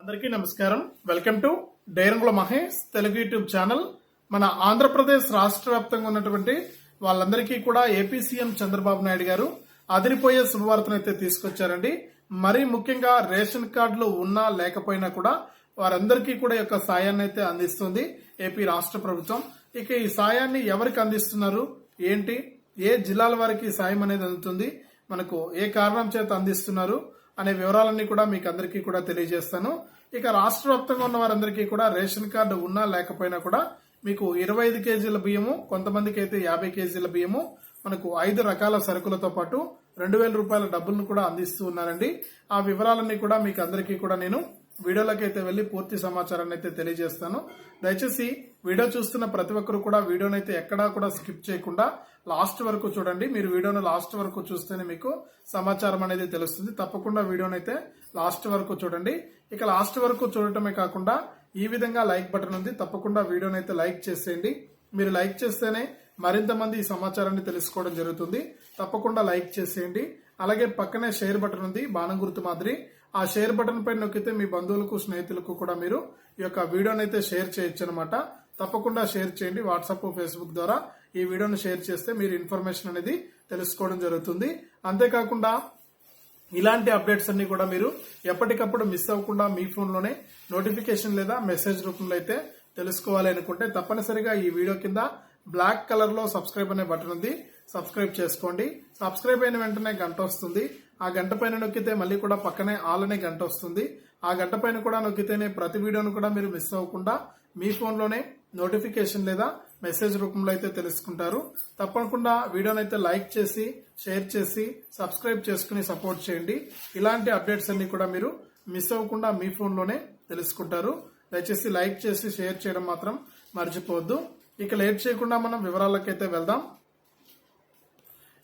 అందరికీ నమస్కారం. Welcome to Dairangula Mahesh Telugu YouTube channel. మన ఆంధ్రప్రదేశ్ రాష్ట్ర వ్యాప్తంగా ఉన్నటువంటి వాళ్ళందరికీ కూడా ఏపీ సీఎం చంద్రబాబు నాయుడు గారు అదిరిపోయే శుభవార్తను అయితే తీసుకొచ్చారండి. మరీ ముఖ్యంగా రేషన్ కార్డులు ఉన్నా లేకపోయినా కూడా వారందరికీ కూడా యొక్క సాయాన్ని అయితే అందిస్తుంది ఏపీ రాష్ట్ర ప్రభుత్వం. ఇక ఈ సాయాన్ని ఎవరికి అందిస్తున్నారు? ఏంటి? ఏ జిల్లాల వారికి సాయం అనేది అందుతుంది? మనకు ఏ కారణం చేత అందిస్తున్నారు? అనే వివరాలన్నీ కూడా మీకు అందరికీ కూడా తెలియజేస్తాను. ఇక రాష్ట్ర వ్యాప్తంగా ఉన్న వారందరికీ కూడా రేషన్ కార్డు ఉన్నా లేకపోయినా కూడా మీకు ఇరవై ఐదు కేజీల బియ్యము కొంతమందికి అయితే యాభై కేజీల బియ్యము మనకు ఐదు రకాల సరుకులతో పాటు రెండు వేల రూపాయల డబ్బులను కూడా అందిస్తూ ఉన్నారండి. ఆ వివరాలన్నీ కూడా మీకు అందరికీ కూడా నేను వీడియోలోకి అయితే వెళ్ళి పూర్తి సమాచారాన్ని అయితే తెలియజేస్తాను. దయచేసి వీడియో చూస్తున్న ప్రతి ఒక్కరు కూడా వీడియోని అయితే ఎక్కడా కూడా స్కిప్ చేయకుండా లాస్ట్ వరకు చూడండి. మీరు వీడియోను లాస్ట్ వరకు చూస్తేనే మీకు సమాచారం అనేది తెలుస్తుంది. తప్పకుండా వీడియోని అయితే లాస్ట్ వరకు చూడండి. ఇక లాస్ట్ వరకు చూడటమే కాకుండా ఈ విధంగా లైక్ బటన్ ఉంది. తప్పకుండా వీడియోని అయితే లైక్ చేసేయండి. మీరు లైక్ చేస్తేనే మరింత మంది ఈ సమాచారాన్ని తెలుసుకోవడం జరుగుతుంది. తప్పకుండా లైక్ చేసేయండి. అలాగే పక్కనే షేర్ బటన్ ఉంది. బాణం గుర్తు మాదిరి. ఆ షేర్ బటన్ పైన నొక్కితే మీ బంధువులకు స్నేహితులకు కూడా మీరు ఈ యొక్క వీడియోని అయితే షేర్ చేయొచ్చు అనమాట తప్పకుండా షేర్ చేయండి వాట్సాప్ ఫేస్బుక్ ద్వారా. ఈ వీడియోని షేర్ చేస్తే మీరు ఇన్ఫర్మేషన్ అనేది తెలుసుకోవడం జరుగుతుంది. అంతేకాకుండా ఇలాంటి అప్డేట్స్ అన్ని కూడా మీరు ఎప్పటికప్పుడు మిస్ అవ్వకుండా మీ ఫోన్లోనే నోటిఫికేషన్ లేదా మెసేజ్ రూపంలో అయితే తెలుసుకోవాలి అనుకుంటే తప్పనిసరిగా ఈ వీడియో కింద బ్లాక్ కలర్లో సబ్స్క్రైబ్ అనే బటన్ ఉంది. సబ్స్క్రైబ్ చేసుకోండి. సబ్స్క్రైబ్ అయిన వెంటనే గంట వస్తుంది. ఆ గంట పైన నొక్కితే మళ్ళీ కూడా పక్కనే ఆల్ అనే గంట వస్తుంది. ఆ గంట పైన కూడా నొక్కితేనే ప్రతి వీడియోను కూడా మీరు మిస్ అవ్వకుండా మీ ఫోన్లోనే నోటిఫికేషన్ లేదా మెసేజ్ రూపంలో అయితే తెలుసుకుంటారు. తప్పకుండా వీడియోని అయితే లైక్ చేసి షేర్ చేసి సబ్స్క్రైబ్ చేసుకుని సపోర్ట్ చేయండి. ఇలాంటి అప్డేట్స్ అన్ని కూడా మీరు మిస్ అవ్వకుండా మీ ఫోన్లోనే తెలుసుకుంటారు. దయచేసి లైక్ చేసి షేర్ చేయడం మాత్రం మర్చిపోవద్దు. ఇక లేట్ చేయకుండా మనం వివరాలకైతే వెళ్దాం.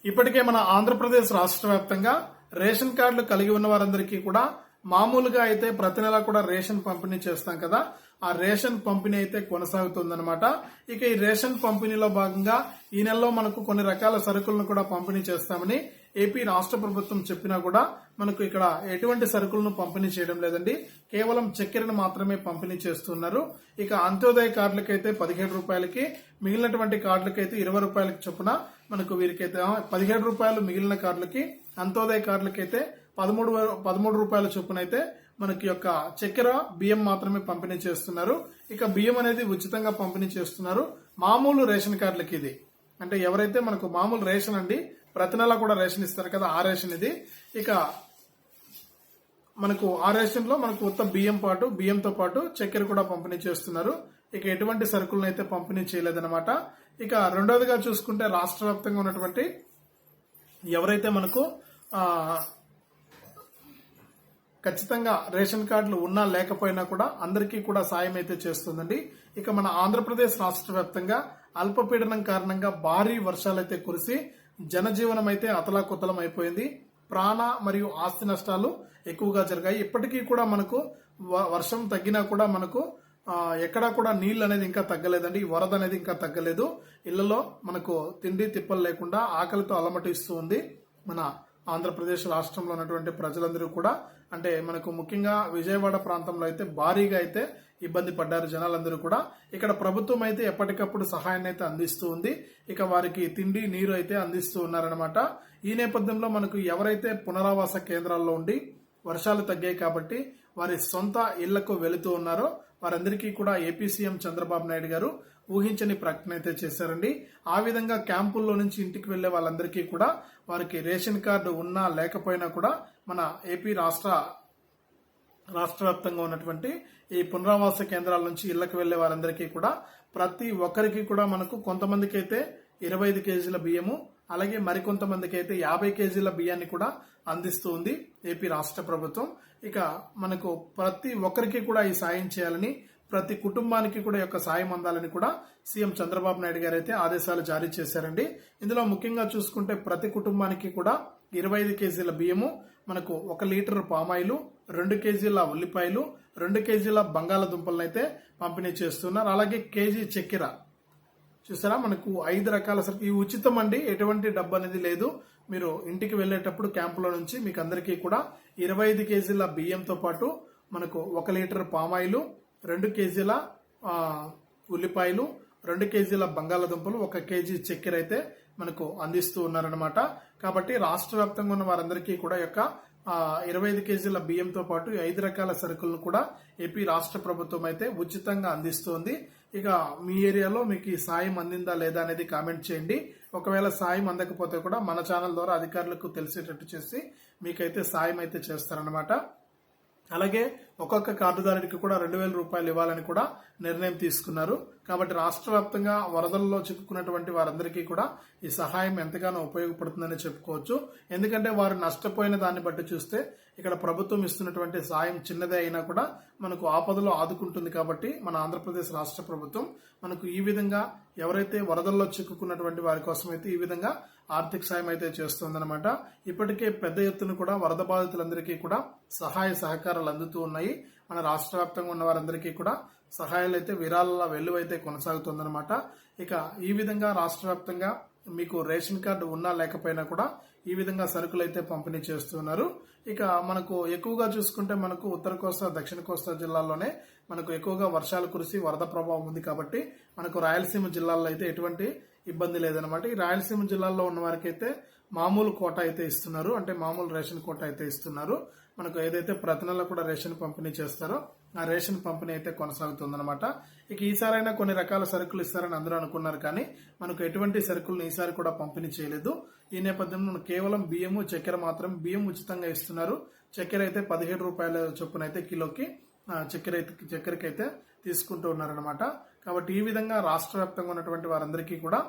ఇప్పటికే మన ఆంధ్రప్రదేశ్ రాష్ట్ర వ్యాప్తంగా రేషన్ కార్డులు కలిగి ఉన్న వారందరికీ కూడా మామూలుగా అయితే ప్రతి నెల కూడా రేషన్ పంపిణీ చేస్తాం కదా. ఆ రేషన్ పంపిణీ అయితే కొనసాగుతుందన్నమాట. ఇక ఈ రేషన్ పంపిణీలో భాగంగా ఈ నెలలో మనకు కొన్ని రకాల సరుకులను కూడా పంపిణీ చేస్తామని ఏపీ రాష్ట్ర ప్రభుత్వం చెప్పినా కూడా మనకు ఇక్కడ ఎటువంటి సరుకులను పంపిణీ చేయడం లేదండి. కేవలం చక్కెరను మాత్రమే పంపిణీ చేస్తున్నారు. ఇక అంత్యోదయ కార్డులకైతే పదిహేడు రూపాయలకి మిగిలినటువంటి కార్డులకైతే ఇరవై రూపాయలకి చొప్పున మనకు వీరికైతే పదిహేడు రూపాయలు మిగిలిన కార్డులకి అంత్యోదయ కార్లకైతే పదమూడు పదమూడు రూపాయల చొప్పున అయితే మనకి యొక్క చక్కెర బియ్యం మాత్రమే పంపిణీ చేస్తున్నారు. ఇక బియ్యం అనేది ఉచితంగా పంపిణీ చేస్తున్నారు. మామూలు రేషన్ కార్డులకి ఇది. అంటే ఎవరైతే మనకు మామూలు రేషన్ అండి ప్రతి నెల కూడా రేషన్ ఇస్తారు కదా ఆ రేషన్ ఇది. ఇక మనకు ఆ రేషన్లో మనకు ఉత్త బియ్యం పాటు బియ్యంతో పాటు చక్కెర కూడా పంపిణీ చేస్తున్నారు. ఇక ఎటువంటి సరుకులను అయితే పంపిణీ చేయలేదన్నమాట. ఇక రెండవదిగా చూసుకుంటే రాష్ట్ర వ్యాప్తంగా ఉన్నటువంటి ఎవరైతే మనకు ఖచ్చితంగా రేషన్ కార్డులు ఉన్నా లేకపోయినా కూడా అందరికీ కూడా సాయం అయితే చేస్తుందండి. ఇక మన ఆంధ్రప్రదేశ్ రాష్ట్ర వ్యాప్తంగా అల్పపీడనం కారణంగా భారీ వర్షాలైతే కురిసి జనజీవనం అయితే అతలాకుతలం అయిపోయింది. ప్రాణ మరియు ఆస్తి నష్టాలు ఎక్కువగా జరిగాయి. ఇప్పటికీ కూడా మనకు వ- వర్షం తగ్గినా కూడా మనకు ఎక్కడా కూడా నీళ్ళు అనేది ఇంకా తగ్గలేదండి. ఈ వరద అనేది ఇంకా తగ్గలేదు. ఇళ్ళలో మనకు తిండి తిప్పలు లేకుండా ఆకలితో అలమటిస్తూ ఉంది మన ఆంధ్రప్రదేశ్ రాష్ట్రంలో ఉన్నటువంటి ప్రజలందరూ కూడా. అంటే మనకు ముఖ్యంగా విజయవాడ ప్రాంతంలో అయితే భారీగా అయితే ఇబ్బంది పడ్డారు జనాలందరూ కూడా. ఇక్కడ ప్రభుత్వం అయితే ఎప్పటికప్పుడు సహాయాన్ని అయితే అందిస్తూ ఉంది. ఇక వారికి తిండి నీరు అయితే అందిస్తూ ఉన్నారనమాట ఈ నేపథ్యంలో మనకు ఎవరైతే పునరావాస కేంద్రాల్లో ఉండి వర్షాలు తగ్గాయి కాబట్టి వారి సొంత ఇళ్ళకు వెళుతూ ఉన్నారో వారందరికీ కూడా ఏపీ సీఎం చంద్రబాబు నాయుడు గారు ఊహించని ప్రకటన అయితే చేశారండి. ఆ విధంగా క్యాంపుల్లో నుంచి ఇంటికి వెళ్ళే వాళ్ళందరికీ కూడా వారికి రేషన్ కార్డు ఉన్నా లేకపోయినా కూడా మన ఏపీ రాష్ట్ర రాష్ట్ర వ్యాప్తంగా ఉన్నటువంటి ఈ పునరావాస కేంద్రాల నుంచి ఇళ్ళకు వెళ్ళే వారందరికీ కూడా ప్రతి ఒక్కరికి కూడా మనకు కొంతమందికి అయితే ఇరవై ఐదు కేజీల బియ్యము అలాగే మరికొంతమందికి అయితే యాభై కేజీల బియ్యాన్ని కూడా అందిస్తూ ఉంది ఏపీ రాష్ట్ర ప్రభుత్వం. ఇక మనకు ప్రతి ఒక్కరికి కూడా ఈ సాయం చేయాలని ప్రతి కుటుంబానికి కూడా ఈ యొక్క సాయం అందాలని కూడా సీఎం చంద్రబాబు నాయుడు గారు అయితే ఆదేశాలు జారీ చేశారండి. ఇందులో ముఖ్యంగా చూసుకుంటే ప్రతి కుటుంబానికి కూడా ఇరవై ఐదు కేజీల బియ్యము మనకు ఒక లీటర్ పామాయిలు రెండు కేజీల ఉల్లిపాయలు రెండు కేజీల బంగాళదుంపలను అయితే పంపిణీ చేస్తున్నారు. అలాగే కేజీ చక్కెర. చూసారా? మనకు ఐదు రకాల సరుకు ఈ ఉచితం అండి. ఎటువంటి డబ్బు అనేది లేదు. మీరు ఇంటికి వెళ్ళేటప్పుడు క్యాంపులో నుంచి మీకు అందరికీ కూడా ఇరవై ఐదు కేజీల బియ్యంతో పాటు మనకు ఒక లీటర్ పామాయిలు రెండు కేజీల ఉల్లిపాయలు రెండు కేజీల బంగాళాదుంపలు ఒక కేజీ చక్కెర అయితే మనకు అందిస్తూ ఉన్నారనమాట కాబట్టి రాష్ట్ర వ్యాప్తంగా ఉన్న వారందరికీ కూడా యొక్క ఇరవై ఐదు కేజీల బియ్యంతో పాటు ఐదు రకాల సరుకులను కూడా ఏపీ రాష్ట్ర ప్రభుత్వం అయితే ఉచితంగా అందిస్తోంది. ఇక మీ ఏరియాలో మీకు ఈ సాయం అందిందా లేదా అనేది కామెంట్ చేయండి. ఒకవేళ సాయం అందకపోతే కూడా మన ఛానల్ ద్వారా అధికారులకు తెలిసేటట్టు చేసి మీకైతే సాయం అయితే చేస్తారనమాట అలాగే ఒక్కొక్క కార్డుదారుడికి కూడా రెండు వేల రూపాయలు ఇవ్వాలని కూడా నిర్ణయం తీసుకున్నారు. కాబట్టి రాష్ట్ర వ్యాప్తంగా వరదల్లో చిక్కుకున్నటువంటి వారందరికీ కూడా ఈ సహాయం ఎంతగానో ఉపయోగపడుతుందని చెప్పుకోవచ్చు. ఎందుకంటే వారు నష్టపోయిన దాన్ని బట్టి చూస్తే ఇక్కడ ప్రభుత్వం ఇస్తున్నటువంటి సాయం చిన్నదే అయినా కూడా మనకు ఆపదలో ఆదుకుంటుంది కాబట్టి మన ఆంధ్రప్రదేశ్ రాష్ట్ర ప్రభుత్వం మనకు ఈ విధంగా ఎవరైతే వరదల్లో చిక్కుకున్నటువంటి వారి కోసం అయితే ఈ విధంగా ఆర్థిక సాయం అయితే చేస్తుందన్నమాట. ఇప్పటికే పెద్ద ఎత్తున కూడా వరద బాధితులందరికీ కూడా సహాయ సహకారాలు అందుతూ ఉన్నాయి. మన రాష్ట్ర వ్యాప్తంగా ఉన్న వారందరికీ కూడా సహాయాలు అయితే విరాళాల వెల్లువైతే కొనసాగుతుందన్నమాట. ఇక ఈ విధంగా రాష్ట్ర వ్యాప్తంగా మీకు రేషన్ కార్డు ఉన్నా లేకపోయినా కూడా ఈ విధంగా సరుకులు అయితే పంపిణీ చేస్తున్నారు. ఇక మనకు ఎక్కువగా చూసుకుంటే మనకు ఉత్తర కోస్తా దక్షిణ కోస్తా జిల్లాల్లోనే మనకు ఎక్కువగా వర్షాలు కురిసి వరద ప్రభావం ఉంది కాబట్టి మనకు రాయలసీమ జిల్లాల్లో అయితే ఎటువంటి ఇబ్బంది లేదనమాట ఈ రాయలసీమ జిల్లాల్లో ఉన్న వారికి అయితే మామూలు కోట అయితే ఇస్తున్నారు. అంటే మామూలు రేషన్ కోట అయితే ఇస్తున్నారు. మనకు ఏదైతే ప్రతి నెల కూడా రేషన్ పంపిణీ చేస్తారో రేషన్ పంపిణీ అయితే కొనసాగుతుందన్నమాట. ఇక ఈసారైనా కొన్ని రకాల సరుకులు ఇస్తారని అందరూ అనుకున్నారు కానీ మనకు ఎటువంటి సరుకులను ఈసారి కూడా పంపిణీ చేయలేదు. ఈ నేపథ్యంలో కేవలం బియ్యము చక్కెర మాత్రం బియ్యం ఉచితంగా ఇస్తున్నారు. చక్కెర అయితే పదిహేడు రూపాయల చొప్పున అయితే కిలోకి చక్కెర అయితే చక్కెరకి అయితే తీసుకుంటూ ఉన్నారనమాట కాబట్టి ఈ విధంగా రాష్ట్ర వ్యాప్తంగా ఉన్నటువంటి వారందరికీ కూడా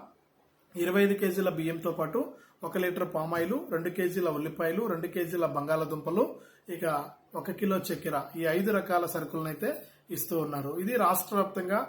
ఇరవై ఐదు కేజీల బియ్యంతో పాటు ఒక లీటర్ పామాయిల్ రెండు కేజీల ఉల్లిపాయలు రెండు కేజీల బంగాళాదుంపలు ఇక ఒక కిలో చక్కెర. ఈ ఐదు రకాల సరుకులను అయితే ఇస్తూ ఉన్నారు. ఇది రాష్ట్ర వ్యాప్తంగా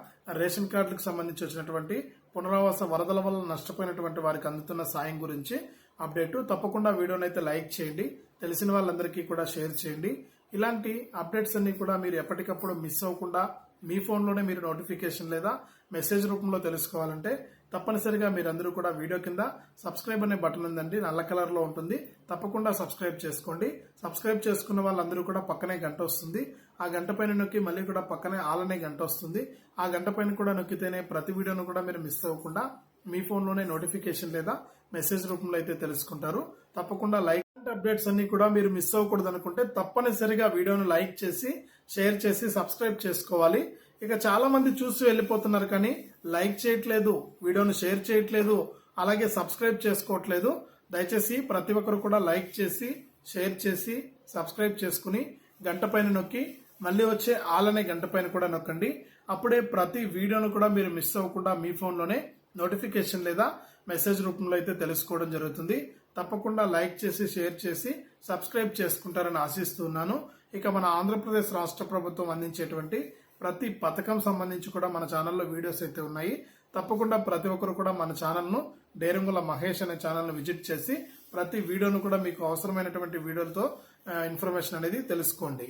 రేషన్ కార్డులకు సంబంధించి వచ్చినటువంటి పునరావాస వరదల వల్ల నష్టపోయినటువంటి వారికి అందుతున్న సాయం గురించి అప్డేట్. తప్పకుండా వీడియోని అయితే లైక్ చేయండి. తెలిసిన వాళ్ళందరికీ కూడా షేర్ చేయండి. ఇలాంటి అప్డేట్స్ అన్ని కూడా మీరు ఎప్పటికప్పుడు మిస్ అవ్వకుండా మీ ఫోన్లోనే మీరు నోటిఫికేషన్ లేదా మెసేజ్ రూపంలో తెలుసుకోవాలంటే తప్పనిసరిగా మీరందరూ కూడా వీడియో కింద సబ్స్క్రైబ్ అనే బటన్ ఉందండి నల్ల కలర్లో ఉంటుంది. తప్పకుండా సబ్స్క్రైబ్ చేసుకోండి. సబ్స్క్రైబ్ చేసుకున్న వాళ్ళందరూ కూడా పక్కనే గంట వస్తుంది. ఆ గంట పైన నొక్కి మళ్ళీ కూడా పక్కనే ఆలనే గంట వస్తుంది. ఆ గంట పైన కూడా నొక్కితేనే ప్రతి వీడియోను కూడా మీరు మిస్ అవ్వకుండా మీ ఫోన్లోనే నోటిఫికేషన్ లేదా మెసేజ్ రూపంలో అయితే తెలుసుకుంటారు. తప్పకుండా లైక్ అప్డేట్స్ అన్ని కూడా మీరు మిస్ అవ్వకూడదు అనుకుంటే తప్పనిసరిగా వీడియోను లైక్ చేసి షేర్ చేసి సబ్స్క్రైబ్ చేసుకోవాలి. ఇక చాలా మంది చూసి వెళ్ళిపోతున్నారు కానీ లైక్ చేయట్లేదు వీడియోను షేర్ చేయట్లేదు అలాగే సబ్స్క్రైబ్ చేసుకోవట్లేదు దయచేసి ప్రతి ఒక్కరు కూడా లైక్ చేసి షేర్ చేసి సబ్స్క్రైబ్ చేసుకుని గంట పైన నొక్కి మళ్ళీ వచ్చే ఆల్ అనే గంట పైన కూడా నొక్కండి. అప్పుడే ప్రతి వీడియోను కూడా మీరు మిస్ అవ్వకుండా మీ ఫోన్లోనే నోటిఫికేషన్ లేదా మెసేజ్ రూపంలో అయితే తెలుసుకోవడం జరుగుతుంది. తప్పకుండా లైక్ చేసి షేర్ చేసి సబ్స్క్రైబ్ చేసుకుంటారని ఆశిస్తున్నాను. ఇక మన ఆంధ్రప్రదేశ్ రాష్ట్ర ప్రభుత్వం అందించేటువంటి ప్రతి పథకం సంబంధించి కూడా మన ఛానల్లో వీడియోస్ అయితే ఉన్నాయి. తప్పకుండా ప్రతి ఒక్కరు కూడా మన ఛానల్ను డేరంగుల మహేష్ అనే ఛానల్ను విజిట్ చేసి ప్రతి వీడియోను కూడా మీకు అవసరమైనటువంటి వీడియోలతో ఇన్ఫర్మేషన్ అనేది తెలుసుకోండి.